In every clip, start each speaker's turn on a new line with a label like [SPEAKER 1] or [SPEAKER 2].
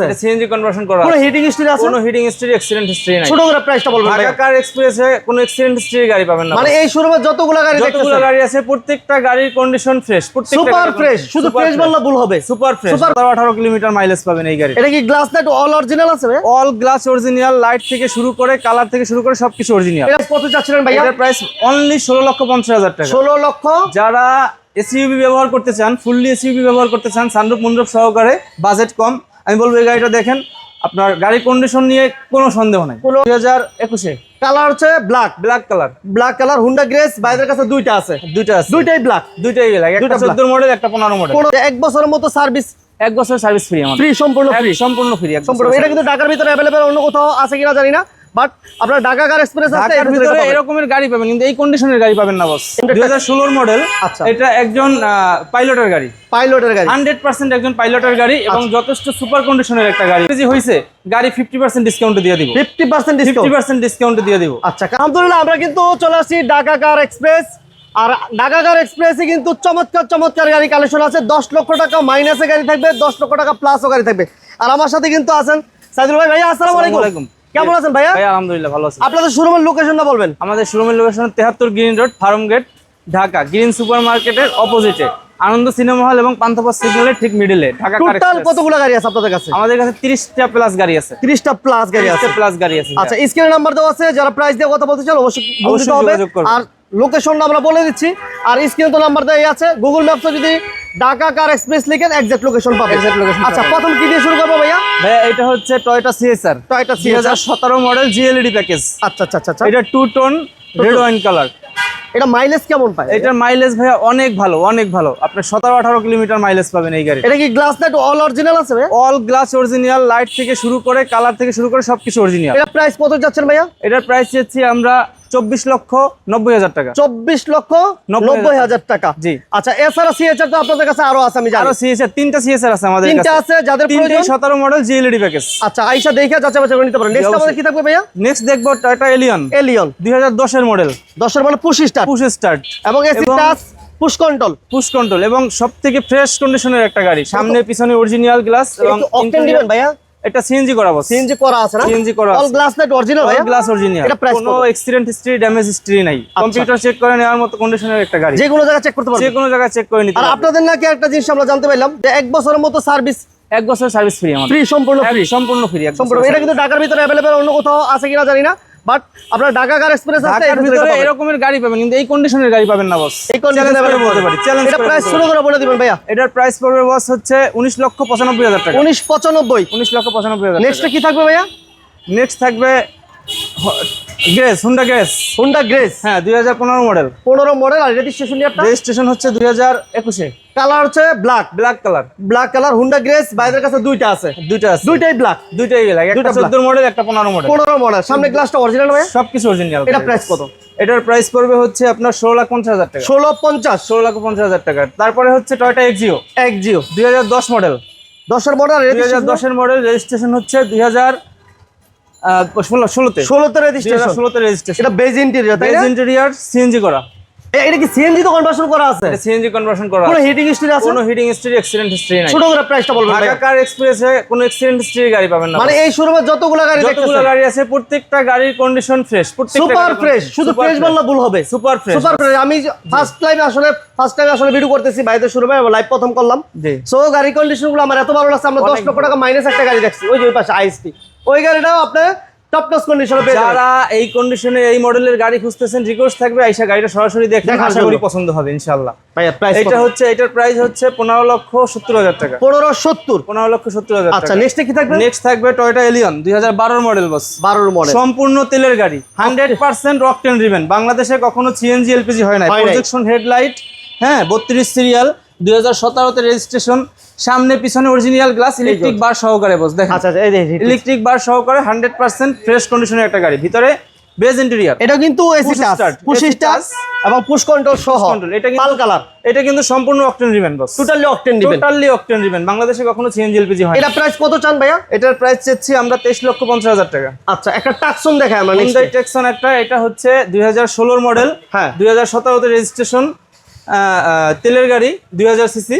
[SPEAKER 1] CNG conversion করা
[SPEAKER 2] কোনো heating still আছে?
[SPEAKER 1] কোনো হিটিং হিস্ট্রি অ্যাক্সিডেন্ট হিস্ট্রি নাই।
[SPEAKER 2] ছোট করে প্রাইসটা বলবেন
[SPEAKER 1] ঢাকা কার এক্সপ্রেসে কোনো অ্যাক্সিডেন্ট হিস্ট্রি গাড়ি পাবেন না।
[SPEAKER 2] মানে এই শোরুমে যতগুলো গাড়ি
[SPEAKER 1] যতগুলো গাড়ি আছে প্রত্যেকটা গাড়ির কন্ডিশন ফ্রেশ প্রত্যেকটা
[SPEAKER 2] সুপার ফ্রেশ শুধু ফ্রেশ বললে ভুল হবে।
[SPEAKER 1] Super fresh
[SPEAKER 2] Super-
[SPEAKER 1] 18 kilometre mileage পাবেন এই গাড়ি।
[SPEAKER 2] এটা কি গ্লাস লাইট অল অরিজিনাল আছে ভাইয়া?
[SPEAKER 1] অল গ্লাস অরিজিনাল লাইট থেকে শুরু করে কালার থেকে শুরু করে সবকিছু অরিজিনাল
[SPEAKER 2] এটা কত চাচ্ছিলেন ভাইয়া?
[SPEAKER 1] এটার প্রাইস অনলি ষোলো লক্ষ পঞ্চাশ হাজার টাকা।
[SPEAKER 2] ষোলো লক্ষ?
[SPEAKER 1] যারা এসইউবি ব্যবহার করতে চান ফুললি এসইউবি ব্যবহার করতে চান সানরূপ মন্ডপ সহকারে বাজেট কম। আমি বলব এই গাড়িটা দেখেন আপনার গাড়ির কন্ডিশন নিয়ে কোনো সন্দেহ নাই। দুই হাজার একুশে।
[SPEAKER 2] কালার হচ্ছে black
[SPEAKER 1] black colour
[SPEAKER 2] black colour Honda Grace বাইরের কাছে দুইটা আছে।
[SPEAKER 1] দুইটা আছে।
[SPEAKER 2] দুইটাই ব্ল্যাক
[SPEAKER 1] দুইটাই ব্ল্যাক একটা চোদ্দ মডেল একটা পনেরো মডেল
[SPEAKER 2] এক বছরের মতো সার্ভিস
[SPEAKER 1] এক বছরের সার্ভিস ফ্রি আমার
[SPEAKER 2] ফ্রি সম্পূর্ণ ফ্রি
[SPEAKER 1] সম্পূর্ণ ফ্রি
[SPEAKER 2] সম্পূর্ণ এটা কিন্তু ঢাকার ভিতরে অ্যাভেলেবেল অন্য কোথাও আছে কিনা জানি না। বাট আপনার ঢাকা কার এক্সপ্রেস আছে এর ভিতরে।
[SPEAKER 1] এরকমের গাড়ি পাবেন কিন্তু এই কন্ডিশনের গাড়ি পাবেন না বস দুই হাজার ষোলোর মডেল
[SPEAKER 2] আচ্ছা।
[SPEAKER 1] এটা একজন পাইলটের গাড়ি।
[SPEAKER 2] পাইলটের গাড়ি।
[SPEAKER 1] হান্ড্রেড পার্সেন্ট একজন পাইলটের গাড়ি এবং
[SPEAKER 2] আচ্ছা।
[SPEAKER 1] যথেষ্ট সুপার কন্ডিশনের একটা গাড়ি। যে হয়েছে গাড়ি ফিফটি পার্সেন্ট ডিসকাউন্ট দিয়ে দিব।
[SPEAKER 2] Fifty percent
[SPEAKER 1] fifty
[SPEAKER 2] discount
[SPEAKER 1] percent discount দিয়ে দিব।
[SPEAKER 2] আচ্ছা আলহামদুলিল্লাহ আমরা কিন্তু চলে আসি ঢাকা কার এক্সপ্রেস। আর ঢাকা কার এক্সপ্রেসে কিন্তু চমৎকার চমৎকার গাড়ি কালেকশন আছে। দশ লক্ষ টাকা মাইনাসে গাড়ি থাকবে দশ লক্ষ টাকা প্লাসও গাড়ি থাকবে। আর আমার সাথে কিন্তু আছেন সাইদুল ভাই। ভাইয়া আসসালামু আলাইকুম। কেমন আছেন ভাইয়া?
[SPEAKER 1] ভাই আলহামদুলিল্লাহ ভালো আছি।
[SPEAKER 2] আপনাদের শোরুমের লোকেশনটা বলবেন।
[SPEAKER 1] আমাদের শোরুমের লোকেশন তেহাত্তর Green Road Farm Gate Dhaka. Green Super Market অপোজিটে আনন্দ সিনেমা হল এবং পান্থপথ সিগন্যালের ঠিক মিডলে ঢাকা
[SPEAKER 2] টোটাল কতগুলো গাড়ি আছে আপনাদের কাছে?
[SPEAKER 1] আমাদের কাছে তিরিশটা প্লাস গাড়ি আছে।
[SPEAKER 2] তিরিশটা প্লাস গাড়ি আছে।
[SPEAKER 1] প্লাস গাড়ি আছে
[SPEAKER 2] আচ্ছা স্ক্রিনের নাম্বার দেওয়া আছে যারা প্রাইস দিয়ে কথা বলতে চান অবশ্যই বলতে হবে।
[SPEAKER 1] যোগাযোগ।
[SPEAKER 2] আর লোকেশনটা আমরা বলে দিচ্ছি। আর স্ক্রিনে তো নাম্বার দেওয়া আছে। গুগল ম্যাপসে যদি ঢাকা কার এক্সপ্রেস লিখেন এক্সাক্ট লোকেশন পাবেন।
[SPEAKER 1] Exact location
[SPEAKER 2] আচ্ছা প্রথম কি দিয়ে শুরু করব ভাইয়া?
[SPEAKER 1] ভাইয়া এটা হচ্ছে টয়টা সিএসআর
[SPEAKER 2] টয়টা
[SPEAKER 1] হাজার সতেরো মডেল জিএলইডি প্যাকেজ
[SPEAKER 2] আচ্ছা আচ্ছা আচ্ছা
[SPEAKER 1] এটা two tone red wine colour
[SPEAKER 2] এটা মাইলেজ কেমন পায়?
[SPEAKER 1] এটার মাইলেজ ভাইয়া অনেক ভালো অনেক ভালো। আপনি সতেরো আঠারো কিলোমিটার মাইলেজ পাবেন এই গাড়ি
[SPEAKER 2] এটা কি গ্লাস লাইট অল অরিজিনাল আছে
[SPEAKER 1] অল গ্লাস অরিজিনাল লাইট থেকে শুরু করে কালার থেকে শুরু করে সবকিছু অরিজিনাল
[SPEAKER 2] এটা প্রাইস কত যাচ্ছেন ভাইয়া?
[SPEAKER 1] এটার প্রাইস চেয়েছি আমরা চব্বিশ লক্ষ নব্বই হাজার টাকা।
[SPEAKER 2] চব্বিশ লক্ষ
[SPEAKER 1] নব্বই
[SPEAKER 2] হাজার টাকা।
[SPEAKER 1] জি।
[SPEAKER 2] আচ্ছা এছাড়া সিএচআর তো আপনাদের কাছে আরও আছে আমি জানি।
[SPEAKER 1] আরও সিএসআর তিনটা সিএসআর আছে আমাদের
[SPEAKER 2] তিনটা আছে যাদের প্রয়োজন।
[SPEAKER 1] সতেরো মডেল জিএলইডি প্যাকেজ
[SPEAKER 2] আচ্ছা আইসা দেখে যাচাই বাছাই করে নিতে পারেন। নেক্সট। আমাদের কি থাকবে ভাইয়া?
[SPEAKER 1] নেক্সট দেখব টয়টা এলিয়ন
[SPEAKER 2] এলিয়ন
[SPEAKER 1] দুই হাজার দশের মডেল
[SPEAKER 2] দশের মানে পুশ স্টার
[SPEAKER 1] পুশ স্টার্ট
[SPEAKER 2] এবং AC touch push control
[SPEAKER 1] push control এবং সব থেকে ফ্রেশ কন্ডিশনের একটা গাড়ি। সামনে পিছনে অরিজিনাল গ্লাস এবং
[SPEAKER 2] অকটেন দিবেন ভাইয়া।
[SPEAKER 1] এটা সিএনজি করা বস।
[SPEAKER 2] সিএনজি করা আছে না?
[SPEAKER 1] সিএনজি করা
[SPEAKER 2] অল গ্লাস না অরিজিনাল ভাই
[SPEAKER 1] গ্লাস অরিজিনাল
[SPEAKER 2] এটা প্রাইস
[SPEAKER 1] কোনো?
[SPEAKER 2] আচ্ছা।
[SPEAKER 1] এক্সিডেন্ট হিস্ট্রি ড্যামেজ হিস্ট্রি নাই। কম্পিউটার চেক করে নেওয়ার মতো কন্ডিশনের একটা গাড়ি।
[SPEAKER 2] যে কোনো জায়গা চেক করতে
[SPEAKER 1] যে কোনো জায়গা চেক করে নিতে
[SPEAKER 2] আর আপনাদের নাকি একটা জিনিস আমরা জানতে পেলাম যে এক বছরের মতো সার্ভিস
[SPEAKER 1] এক বছর সার্ভিস ফ্রি আমাদের।
[SPEAKER 2] ফ্রি সম্পূর্ণ ফ্রি
[SPEAKER 1] সম্পূর্ণ ফ্রি
[SPEAKER 2] সম্পূর্ণ এটা কিন্তু ঢাকার ভিতরে অ্যাভেলেবেল অন্য কোথাও আছে কিনা জানি না। বাট আপনার ঢাকা কার এক্সপ্রেস আছে? এর ভিতরে।
[SPEAKER 1] এরকমের গাড়ি পাবেন কিন্তু এই কন্ডিশনের গাড়ি পাবেন না বস
[SPEAKER 2] এই কন্ডিশনে
[SPEAKER 1] Challenge বলতে পারি। চ্যালেঞ্জ
[SPEAKER 2] এটা প্রাইস শুরু করে বলে দিবেন ভাইয়া।
[SPEAKER 1] এটার প্রাইস পড়বে বস হচ্ছে উনিশ লক্ষ পঁচানব্বই হাজার টাকা।
[SPEAKER 2] উনিশ পঁচানব্বই।
[SPEAKER 1] উনিশ লক্ষ পঁচানব্বই হাজার
[SPEAKER 2] নেক্সট কি থাকবে ভাইয়া?
[SPEAKER 1] নেক্সট থাকবে Grace Honda Grace
[SPEAKER 2] Honda Grace
[SPEAKER 1] হ্যাঁ দুই হাজার পনেরো মডেল
[SPEAKER 2] পনেরো মডেল আর রেজিস্ট্রেশন
[SPEAKER 1] রেজিস্ট্রেশন হচ্ছে দুই হাজার একুশে।
[SPEAKER 2] কালার হচ্ছে black
[SPEAKER 1] black colour
[SPEAKER 2] black colour Honda Grace বাইরের কাছে দুইটা আছে।
[SPEAKER 1] দুইটা আছে।
[SPEAKER 2] দুইটাই ব্ল্যাক
[SPEAKER 1] দুইটাই লাগে একটা চোদ্দ মডেল একটা পনেরো মডেল
[SPEAKER 2] পনেরো মডেল সামনে গ্লাসটা অরিজিনাল ভাইয়া
[SPEAKER 1] সবকিছু অরিজিনাল
[SPEAKER 2] এটা প্রাইস কত?
[SPEAKER 1] এটার প্রাইস পড়বে হচ্ছে আপনার ষোলো লাখ পঞ্চাশ হাজার টাকা।
[SPEAKER 2] ষোলো পঞ্চাশ।
[SPEAKER 1] ষোলো লাখ পঞ্চাশ হাজার টাকা। তারপরে হচ্ছে টয়টা এক্সিও
[SPEAKER 2] এক জিও
[SPEAKER 1] দুই হাজার দশ মডেল
[SPEAKER 2] দশের মডেল
[SPEAKER 1] দুই হাজার দশের মডেল রেজিস্ট্রেশন হচ্ছে দুই হাজার ষোলো ষোলোতে?
[SPEAKER 2] ষোলোতে
[SPEAKER 1] দুই হাজার
[SPEAKER 2] রেজিস্ট্রেশন
[SPEAKER 1] ষোলোতে রেজিস্ট্রেশন
[SPEAKER 2] এটা বেজ ইন্টেরিয়র তাই না?
[SPEAKER 1] ইন্টেরিয়ার সিএনজি করা।
[SPEAKER 2] এটা কি সিএনজি তো কনভার্সন করা আছে?
[SPEAKER 1] এটা সিএনজি কনভার্সন করা
[SPEAKER 2] কোনো হিটিং আছে?
[SPEAKER 1] কোনো হিটিং হিস্ট্রি অ্যাক্সিডেন্ট হিস্ট্রি নাই।
[SPEAKER 2] ছোট করে প্রাইসটা বলবেন
[SPEAKER 1] ঢাকা কার এক্সপ্রেসে কোনো অ্যাক্সিডেন্ট হিস্ট্রি গাড়ি পাবেন না।
[SPEAKER 2] মানে এই শোরুমে যতগুলো গাড়ি
[SPEAKER 1] যতগুলো গাড়ি আছে প্রত্যেকটা গাড়ির কন্ডিশন ফ্রেশ
[SPEAKER 2] সুপার ফ্রেশ শুধু ফ্রেশ বললে ভুল হবে।
[SPEAKER 1] সুপার ফ্রেশ
[SPEAKER 2] সুপার ফ্রেশ আমি ফার্স্ট টাইম আসলে ফার্স্ট টাইম আসলে ভিডিও করতেছি বাইরের শোরুমে লাইভ প্রথম করলাম। সো গাড়ি আমার এত ভালো লাগছে আমরা লক্ষ টাকা মাইনাস একটা গাড়ি দেখছি। ওই যে ওই পাশে আইএসপি ওই গাড়িটাও আপনার টপ নস কন্ডিশনে পেয়ে
[SPEAKER 1] যারা এই কন্ডিশনে এই মডেলের গাড়ি খুঁজতেছেন রিকোয়েস্ট থাকবে আইসা গাড়িটা সরাসরি দেখেন আশা করি পছন্দ হবে ইনশাআল্লাহ।
[SPEAKER 2] ভাইয়া প্রাইস
[SPEAKER 1] এটা হচ্ছে এটার প্রাইস হচ্ছে পনেরো লক্ষ সত্তর হাজার টাকা।
[SPEAKER 2] পনেরো সত্তর?
[SPEAKER 1] পনেরো লক্ষ সত্তর হাজার
[SPEAKER 2] আচ্ছা নেক্সটে কি থাকবে?
[SPEAKER 1] নেক্সট থাকবে টয়টা এলিয়ন দুই হাজার বারোর মডেল বস
[SPEAKER 2] বারোর মডেল
[SPEAKER 1] সম্পূর্ণ তেলের গাড়ি হান্ড্রেড পার্সেন্ট রকটেন রিবেন বাংলাদেশে কখনো সিএনজি এলপিজি হয় না। প্রজেকশন হেডলাইট হ্যাঁ বত্রিশ সিরিয়াল দুই হাজার সতেরোতে রেজিস্ট্রেশন সামনে পিছনে অরিজিনাল গ্লাস ইলেকট্রিক বার সহকারে বস দেখেন।
[SPEAKER 2] আচ্ছা আচ্ছা এই
[SPEAKER 1] ইলেকট্রিক বার সহকারে হান্ড্রেড পার্সেন্ট ফ্রেশ কন্ডিশনের একটা গাড়ি ভিতরে বেজ ইন্টেরিয়ার
[SPEAKER 2] এটা কিন্তু এসি টাচ পুশ স্টার্ট এবং পুশ কন্ট্রোল সহ
[SPEAKER 1] এটা কিন্তু-
[SPEAKER 2] পাল কালার
[SPEAKER 1] এটা কিন্তু সম্পূর্ণ অকটেন রিবেন বস
[SPEAKER 2] টোটালি অকটেন দিবেন
[SPEAKER 1] টোটালি অকটেন রিবেন বাংলাদেশে কখনো সিএনজি এলপিজি হয়
[SPEAKER 2] এটা প্রাইস কত চান ভাইয়া?
[SPEAKER 1] এটার প্রাইস চাচ্ছি আমরা তেইশ লক্ষ পঞ্চাশ হাজার টাকা।
[SPEAKER 2] আচ্ছা একটা টাকসন দেখায় আমরা
[SPEAKER 1] হুন্ডাই টেকসন একটা এটা হচ্ছে দুই হাজার ষোলোর মডেল
[SPEAKER 2] হ্যাঁ।
[SPEAKER 1] দুই হাজার সতেরোতে রেজিস্ট্রেশন তেলের গাড়ি দুই হাজার সিসি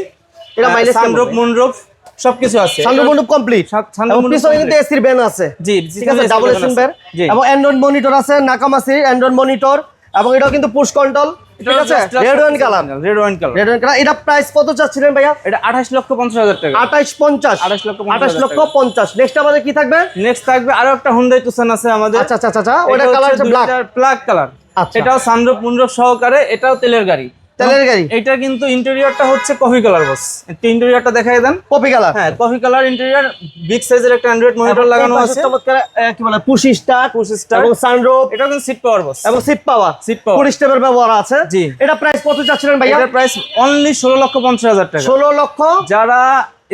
[SPEAKER 2] এটা কেমন?
[SPEAKER 1] সানরুফ মুনরুফ সবকিছু আছে।
[SPEAKER 2] সানরুফ মন্ডপ কমপ্লিট
[SPEAKER 1] সা- sunroof
[SPEAKER 2] পিছনে কিন্তু এসির ব্যান আছে।
[SPEAKER 1] জি
[SPEAKER 2] ঠিক আছে? ডাবল এবং অ্যান্ড্রয়েড মনিটর আছে নাকামাসি অ্যান্ড্রয়েড মনিটর এবং এটাও কিন্তু পুশ কন্ট্রোল ঠিক আছে? Red wine colour
[SPEAKER 1] red wine colour
[SPEAKER 2] red wine colour এটা প্রাইস কত চাচ্ছিলেন ভাইয়া?
[SPEAKER 1] এটা আঠাশ লক্ষ পঞ্চাশ হাজার টাকা।
[SPEAKER 2] আঠাইশ পঞ্চাশ।
[SPEAKER 1] 28 লক্ষ পঞ্চাশ
[SPEAKER 2] আঠাশ
[SPEAKER 1] হাজার
[SPEAKER 2] লক্ষ নেক্সট আমাদের কি থাকবে?
[SPEAKER 1] নেক্সট থাকবে আরও একটা আছে আমাদের।
[SPEAKER 2] আচ্ছা আচ্ছা আচ্ছা ওটা কালার হচ্ছে ব্ল্যাক
[SPEAKER 1] ব্ল্যাক কালার
[SPEAKER 2] আচ্ছা।
[SPEAKER 1] এটাও সানরুফ মুন্ডপ সহকারে এটাও তেলের গাড়ি।
[SPEAKER 2] তেলের গাড়ি?
[SPEAKER 1] এটা কিন্তু ইন্টেরিয়রটা হচ্ছে কফি কালার বস ইন্টেরিয়রটা দেখাই দেন।
[SPEAKER 2] কপি কালার
[SPEAKER 1] হ্যাঁ কফি কালার ইন্টেরিয়র বিগ সাইজের একটা অ্যান্ড্রয়েড মনিটর লাগানো আছে।
[SPEAKER 2] চমৎকার কি বলে পুশ স্টার
[SPEAKER 1] পুশ স্টার
[SPEAKER 2] এবং সানরুফ
[SPEAKER 1] এটা কিন্তু সিট পাওয়ার বস
[SPEAKER 2] এবং seat power
[SPEAKER 1] Seat power।
[SPEAKER 2] Full স্টেপের ব্যবহার আছে।
[SPEAKER 1] জি।
[SPEAKER 2] এটা প্রাইস কত চাচ্ছিলেন ভাইয়া?
[SPEAKER 1] এটার প্রাইস অনলি ষোলো লক্ষ পঞ্চাশ হাজার টাকা।
[SPEAKER 2] ষোলো লক্ষ?
[SPEAKER 1] যারা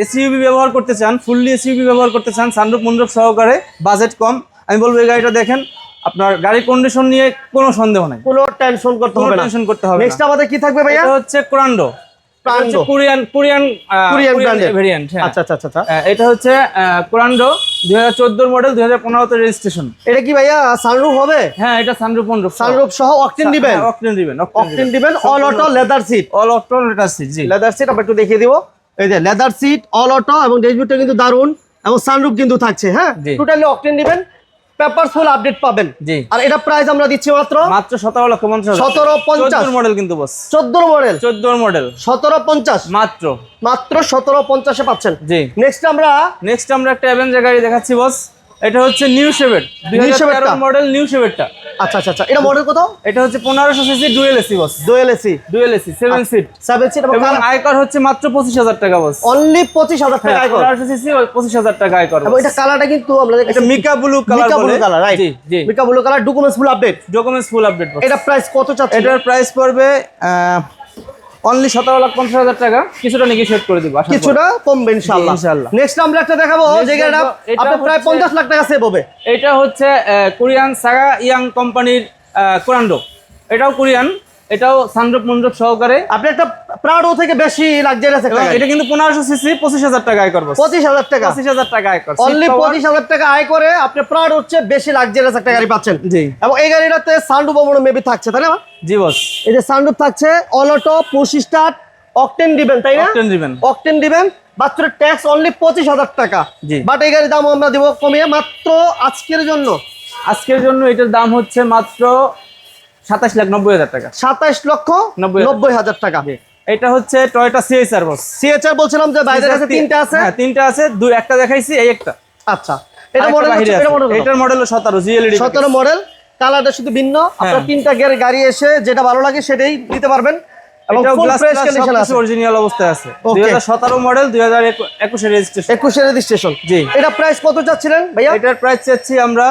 [SPEAKER 1] এসইউবি ব্যবহার করতে চান ফুললি এসইউবি ব্যবহার করতে চান সানরুফ মুন্ডপ সহকারে বাজেট কম। আমি বলব এই গাড়িটা দেখেন আপনার গাড়ির কন্ডিশন নিয়ে কোনো সন্দেহ নাই।
[SPEAKER 2] কোনো টেনশন করতে হবে না।
[SPEAKER 1] টেনশন করতে হবে
[SPEAKER 2] নেক্সট আমাদের কি থাকবে ভাইয়া?
[SPEAKER 1] এটা হচ্ছে Korando
[SPEAKER 2] Prando।
[SPEAKER 1] Korean Korean
[SPEAKER 2] branded।
[SPEAKER 1] Variant হ্যাঁ।
[SPEAKER 2] আচ্ছা আচ্ছা আচ্ছা আচ্ছা।
[SPEAKER 1] এটা হচ্ছে কোরান্ডো দুই হাজার চোদ্দোর মডেল দুই হাজার পনেরোতে রেজিস্ট্রেশন
[SPEAKER 2] এটা কি ভাইয়া সানরুফ হবে?
[SPEAKER 1] হ্যাঁ এটা সানরুফ মুন্ডপ
[SPEAKER 2] সানরুফ সহ অকটেন দিবেন?
[SPEAKER 1] অকটেন দিবেন
[SPEAKER 2] অকটেন দিবেন। All auto leather seat
[SPEAKER 1] all octane এটা সিট জি।
[SPEAKER 2] লেদার সিট আমরা একটু দেখিয়ে দিব। এই যে লেদার সিট অল অটো এবং ড্যাশবোর্ডটা কিন্তু দারুণ এবং সানরুফ কিন্তু থাকছে হ্যাঁ। টোটালি অকটেন দিবেন। পেপার ফুল আপডেট পাবেন।
[SPEAKER 1] জি।
[SPEAKER 2] আর এটা প্রাইস আমরা দিচ্ছি মাত্র
[SPEAKER 1] মাত্র সতেরো লক্ষ পঞ্চাশ
[SPEAKER 2] 17,50
[SPEAKER 1] মডেল কিন্তু বস
[SPEAKER 2] চোদ্দ মডেল
[SPEAKER 1] চোদ্দোর মডেল
[SPEAKER 2] সতেরো পঞ্চাশ।
[SPEAKER 1] মাত্র।
[SPEAKER 2] মাত্র সতেরো পঞ্চাশে পাচ্ছেন।
[SPEAKER 1] জি।
[SPEAKER 2] নেক্সট আমরা
[SPEAKER 1] নেক্সট আমরা একটা অ্যাভেঞ্জার গাড়ি দেখাচ্ছি বস এটা হচ্ছে নিউ শেভেট দুই
[SPEAKER 2] New
[SPEAKER 1] হাজার
[SPEAKER 2] Chevette
[SPEAKER 1] তেরো
[SPEAKER 2] টা?
[SPEAKER 1] মডেল নিউ শেভেটটা
[SPEAKER 2] আচ্ছা আচ্ছা আচ্ছা। এটা মডেল কত?
[SPEAKER 1] এটা হচ্ছে পনেরোশো CC dual AC boss
[SPEAKER 2] dual AC
[SPEAKER 1] dual AC seven seat
[SPEAKER 2] seven seat
[SPEAKER 1] এবং আয়কর হচ্ছে মাত্র পঁচিশ হাজার টাকা বস
[SPEAKER 2] অনলি পঁচিশ হাজার টাকা আয় করে
[SPEAKER 1] পনেরোশো সিসি পঁচিশ হাজার টাকা আয়কর
[SPEAKER 2] এবং এটা কালারটা কিন্তু আমরা
[SPEAKER 1] এটা mica blue colour
[SPEAKER 2] mica blue. Colour right
[SPEAKER 1] জি
[SPEAKER 2] mica blue colour documents full update
[SPEAKER 1] documents full update
[SPEAKER 2] এটা প্রাইস কত চাচ্ছেন?
[SPEAKER 1] এটার প্রাইস পড়বে অনলি সতেরো লাখ পঞ্চাশ হাজার টাকা। কিছুটা নেগোসিয়েট করে দিব।
[SPEAKER 2] কিছুটা কমবে ইনশাল্লাহ
[SPEAKER 1] ইনশাআল্লাহ।
[SPEAKER 2] নেক্সট আমরা একটা দেখাবো
[SPEAKER 1] Next
[SPEAKER 2] যে গাড়িটা
[SPEAKER 1] দেখব, এটা
[SPEAKER 2] আপনার প্রায় পঞ্চাশ লাখ টাকা সেভ হবে।
[SPEAKER 1] এটা হচ্ছে কোরিয়ান সাগা ইয়াং কোম্পানির কোরান্ডো এটাও কোরিয়ান এটাও সানরূপ মন্ডপ সহকারে।
[SPEAKER 2] আপনি একটা প্রাডো থেকে বেশি লাক্সারিয়াস একটা
[SPEAKER 1] এটা কিন্তু পনেরোশো সিসি পঁচিশ হাজার টাকা আয় করব।
[SPEAKER 2] পঁচিশ হাজার টাকা।
[SPEAKER 1] পঁচিশ হাজার টাকা আয় কর
[SPEAKER 2] অনলি পঁচিশ হাজার টাকা আয় করে আপনি প্রাড হচ্ছে বেশি লাক্সারিয়াস একটা গাড়ি পাচ্ছেন।
[SPEAKER 1] জি।
[SPEAKER 2] এবং এই গাড়িটাতে সানরুফ মনে মেবি থাকছে তাই না
[SPEAKER 1] জি বস
[SPEAKER 2] এই যে সানরুফ থাকছে অলোটো পুশ স্টার্ট অকটেন দিবেন তাই না?
[SPEAKER 1] অকটেন দিবেন
[SPEAKER 2] অকটেন দিবেন মাত্র ট্যাক্স অনলি পঁচিশ হাজার টাকা।
[SPEAKER 1] জি।
[SPEAKER 2] বাট এই গাড়ির দাম আমরা দিব কমিয়ে মাত্র আজকের জন্য।
[SPEAKER 1] আজকের জন্য এটার দাম হচ্ছে মাত্র সাতাশ লাখ নব্বই হাজার টাকা।
[SPEAKER 2] সাতাইশ লক্ষ
[SPEAKER 1] নব্বই হাজার।
[SPEAKER 2] টাকা।
[SPEAKER 1] এটা হচ্ছে টয়টা সিএসআর বস
[SPEAKER 2] সিএচআর বলছিলাম যে বাইরের কাছে তিনটা আছে?
[SPEAKER 1] হ্যাঁ তিনটা আছে দুই একটা দেখাইছি এই একটা।
[SPEAKER 2] আচ্ছা। এটা মডেল এটা মডেল
[SPEAKER 1] এটার মডেল সতেরো জিএলডি
[SPEAKER 2] সতেরো মডেল কালারটা শুধু ভিন্ন। আপনার
[SPEAKER 1] হ্যাঁ।
[SPEAKER 2] তিনটা গিয়ার গাড়ি এসে যেটা ভালো লাগে সেটাই নিতে পারবেন। এবং ফুল ফ্রেশ কন্ডিশন আছে।
[SPEAKER 1] অরিজিনাল অবস্থায় আছে। মডেল রেজিস্ট্রেশন জি।
[SPEAKER 2] এটা প্রাইস কত চাচ্ছিলেন ভাইয়া?
[SPEAKER 1] এটার প্রাইস চাচ্ছি আমরা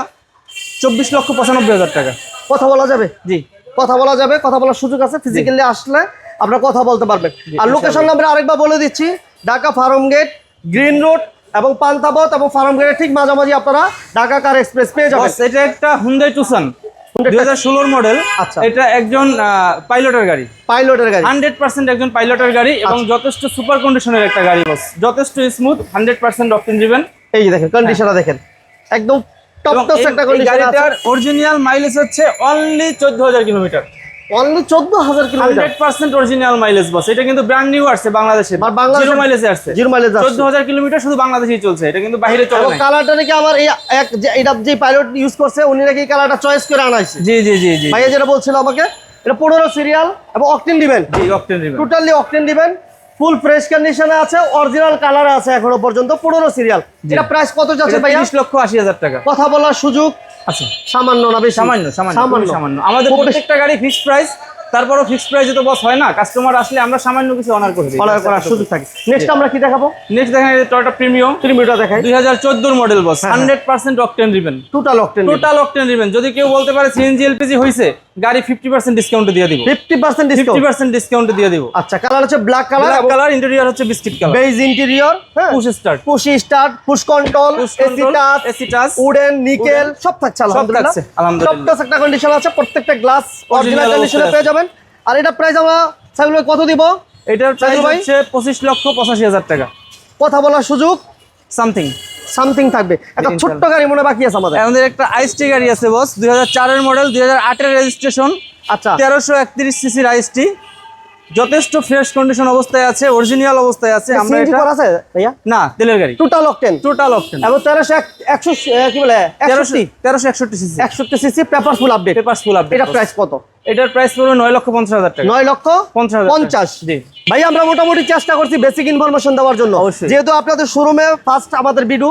[SPEAKER 1] চব্বিশ লক্ষ পঁচানব্বই হাজার টাকা।
[SPEAKER 2] কথা বলা যাবে?
[SPEAKER 1] জি।
[SPEAKER 2] কথা বলা যাবে কথা বলার সুযোগ আছে ফিজিক্যালি আসলে আপনারা কথা বলতে পারবেন। আর লোকেশন আমরা আরেকবার বলে দিচ্ছি Dhaka Farm Gate Green Road এবং পান্তাবত এবং ফার্ম গেটের ঠিক মাঝামাঝি আপনারা ঢাকা কার এক্সপ্রেস পেয়ে যাবেন।
[SPEAKER 1] এটা একটা হুন্ডাই টুসান দুই হাজার ষোলোর মডেল
[SPEAKER 2] আচ্ছা।
[SPEAKER 1] এটা একজন পাইলটের গাড়ি।
[SPEAKER 2] পাইলটের গাড়ি।
[SPEAKER 1] হান্ড্রেড পার্সেন্ট একজন পাইলটের গাড়ি এবং
[SPEAKER 2] আচ্ছা।
[SPEAKER 1] যথেষ্ট সুপার কন্ডিশনের একটা গাড়ি বস। যথেষ্ট স্মুথ হান্ড্রেড পার্সেন্ট অপশন দিবেন।
[SPEAKER 2] এই যে দেখেন কন্ডিশনটা দেখেন। একদম টপ টপ একটা কন্ডিশন আছে।
[SPEAKER 1] গাড়িটার অরিজিনাল মাইলেজ হচ্ছে অনলি চোদ্দ হাজার কিলোমিটার।
[SPEAKER 2] অনলি চোদ্দ হাজার kilometre.
[SPEAKER 1] Hundred percent original mileage boss এটা কিন্তু ব্র্যান্ড নিউ আসছে বাংলাদেশে
[SPEAKER 2] আর বাংলাদেশে-
[SPEAKER 1] জিরো মাইলেজে আসছে।
[SPEAKER 2] জিরো মাইলেজ
[SPEAKER 1] চোদ্দ হাজার কিলোমিটার শুধু বাংলাদেশেই চলছে। এটা কিন্তু বাইরে চলে না
[SPEAKER 2] কালারটা নাকি আমার এই এক যে এটা যে পাইলট ইউজ করছে উনি নাকি কালারটা চয়েস করে আনাইছে।
[SPEAKER 1] জি জি জি জি।
[SPEAKER 2] ভাইয়া যেটা বলছিল আমাকে এটা পনেরো সিরিয়াল এবং অকটেন দিবেন
[SPEAKER 1] জি অকটেন দিবেন
[SPEAKER 2] টোটালি অকটেন দিবেন ফুল ফ্রেশ কন্ডিশনে আছে অরিজিনাল কালার আছে এখনও পর্যন্ত পুরনো সিরিয়াল এটা প্রাইস কত যাচ্ছে ভাই
[SPEAKER 1] 30 লক্ষ আশি হাজার টাকা।
[SPEAKER 2] কথা বলার সুযোগ?
[SPEAKER 1] আচ্ছা।
[SPEAKER 2] সামান্য না বেশি।
[SPEAKER 1] সামান্য সামান্য সামান্য। আমাদের প্রত্যেকটা গাড়ি ফিক্সড প্রাইস তারপরও ফিক্সড প্রাইসে তো বস হয় না কাস্টমার আসলে আমরা সামান্য কিছু অনার করে দিই।
[SPEAKER 2] অর্ডার করার সুযোগ থাকে। নেক্সট আমরা কি দেখাবো?
[SPEAKER 1] নেক্সট দেখেন টয়োটা প্রিমিয়াম
[SPEAKER 2] প্রিমিয়ারটা দেখাই।
[SPEAKER 1] দুই হাজার চোদ্দোর মডেল বস
[SPEAKER 2] হ্যাঁ,
[SPEAKER 1] হান্ড্রেড পার্সেন্ট অকটেন দিবেন
[SPEAKER 2] টোটাল অকটেন
[SPEAKER 1] টোটাল অকটেন দিবেন যদি কেউ বলতে পারে সিএনজি এলপিজি হয়েছে গাড়ি ফিফটি পার্সেন্ট ডিসকাউন্ট দিয়ে দিব।
[SPEAKER 2] Fifty percent
[SPEAKER 1] fifty
[SPEAKER 2] discount
[SPEAKER 1] percent discount দিয়ে দিব।
[SPEAKER 2] আচ্ছা কালার হচ্ছে black colour
[SPEAKER 1] colour colour interior হচ্ছে বিস্কিট কালার
[SPEAKER 2] বেজ ইন্টেরিয়র হ্যাঁ।
[SPEAKER 1] Push start
[SPEAKER 2] push start push control AC touch
[SPEAKER 1] AC touch
[SPEAKER 2] wooden nickel সব থাকছে আলহামদুলিল্লাহ।
[SPEAKER 1] সব থাকছে, আলহামদুলিল্লাহ।
[SPEAKER 2] সব একটা কন্ডিশন আছে প্রত্যেকটা গ্লাস অরিজিনাল কন্ডিশনে পেয়ে যাবেন। আর এটা প্রাইস আমরা সাইকেল কত দিব?
[SPEAKER 1] এটার প্রাইস হচ্ছে পঁচিশ লক্ষ পঁচাশি হাজার টাকা।
[SPEAKER 2] কথা বলার সুযোগ?
[SPEAKER 1] সামথিং
[SPEAKER 2] সামথিং থাকবে। একটা ছোট্ট গাড়ি মনে বাকি আছে আমাদের।
[SPEAKER 1] আমাদের একটা আইসটি গাড়ি আছে বস দুই হাজার মডেল দুই হাজার আটের রেজিস্ট্রেশন
[SPEAKER 2] আচ্ছা।
[SPEAKER 1] তেরোশো একত্রিশ সিসির আইসটি যথেষ্ট ফ্রেশ কন্ডিশন অবস্থায় আছে অরিজিনাল অবস্থায় আছে। আমরা এটা
[SPEAKER 2] আছে ভাইয়া?
[SPEAKER 1] না তেলের গাড়ি।
[SPEAKER 2] টোটাল অকটেন
[SPEAKER 1] টোটাল অপশন
[SPEAKER 2] এবং তেরোশো একশো কি বলে?
[SPEAKER 1] তেরোশো তেরোশো একষট্টি সিসি
[SPEAKER 2] একষট্টি CC paper full update
[SPEAKER 1] paper full update
[SPEAKER 2] এটা প্রাইস কত?
[SPEAKER 1] এটার প্রাইস পড়বে নয় লক্ষ পঞ্চাশ হাজার টাকা
[SPEAKER 2] নয় লক্ষ
[SPEAKER 1] পঞ্চাশ।
[SPEAKER 2] পঞ্চাশ
[SPEAKER 1] জি
[SPEAKER 2] ভাই আমরা মোটামুটি চেষ্টা করছি বেসিক ইনফরমেশন দেওয়ার জন্য
[SPEAKER 1] অবশ্যই।
[SPEAKER 2] যেহেতু আপনাদের শোরুমে ফার্স্ট আমাদের ভিডিও।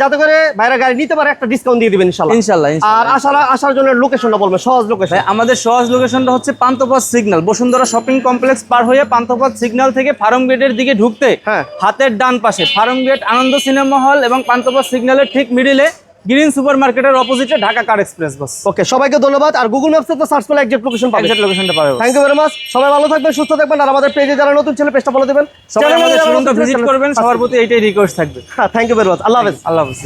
[SPEAKER 2] যাতে করে ভাইরা গাড়ি নিতে পারে একটা ডিসকাউন্ট দিয়ে দিবেন ইনশাল্লাহ
[SPEAKER 1] ইনশাল্লাহ
[SPEAKER 2] আর আসার আসার জন্য লোকেশনটা বলবেন সহজ লোকেশন
[SPEAKER 1] আমাদের সহজ লোকেশনটা হচ্ছে Panthapath signal Bashundhara shopping complex পার হয়ে পান্থপথ সিগন্যাল থেকে ফার্ম গেটের দিকে ঢুকতে
[SPEAKER 2] হ্যাঁ।
[SPEAKER 1] হাতের ডান পাশে ফার্ম গেট আনন্দ সিনেমা হল এবং পান্থপথ সিগন্যালের ঠিক মিডিলে গ্রিন সুপার মার্কেটের অপোজিটে ঢাকা কার এক্সপ্রেস বাস।
[SPEAKER 2] ওকে সবাইকে ধন্যবাদ। আর গুগল ম্যাপসে তো সার্চ করলে একজ্যাক্ট লোকেশন পাবেন
[SPEAKER 1] একজ্যাক্ট লোকেশনটা পাবে
[SPEAKER 2] থ্যাংক ইউ ভেরি মাচ সবাই ভালো থাকবেন সুস্থ থাকবেন আর আমাদের পেজে যারা নতুন ছেলে পেজটা ফলো দেবেন।
[SPEAKER 1] সবাই আমাদের ভিজিট করবেন সবার প্রতি এইটাই রিকোয়েস্ট থাকবে।
[SPEAKER 2] হ্যাঁ থ্যাংক ইউ ভেরি মাচ আল্লাহ হাফেজ।
[SPEAKER 1] আল্লাহ হাফিজ।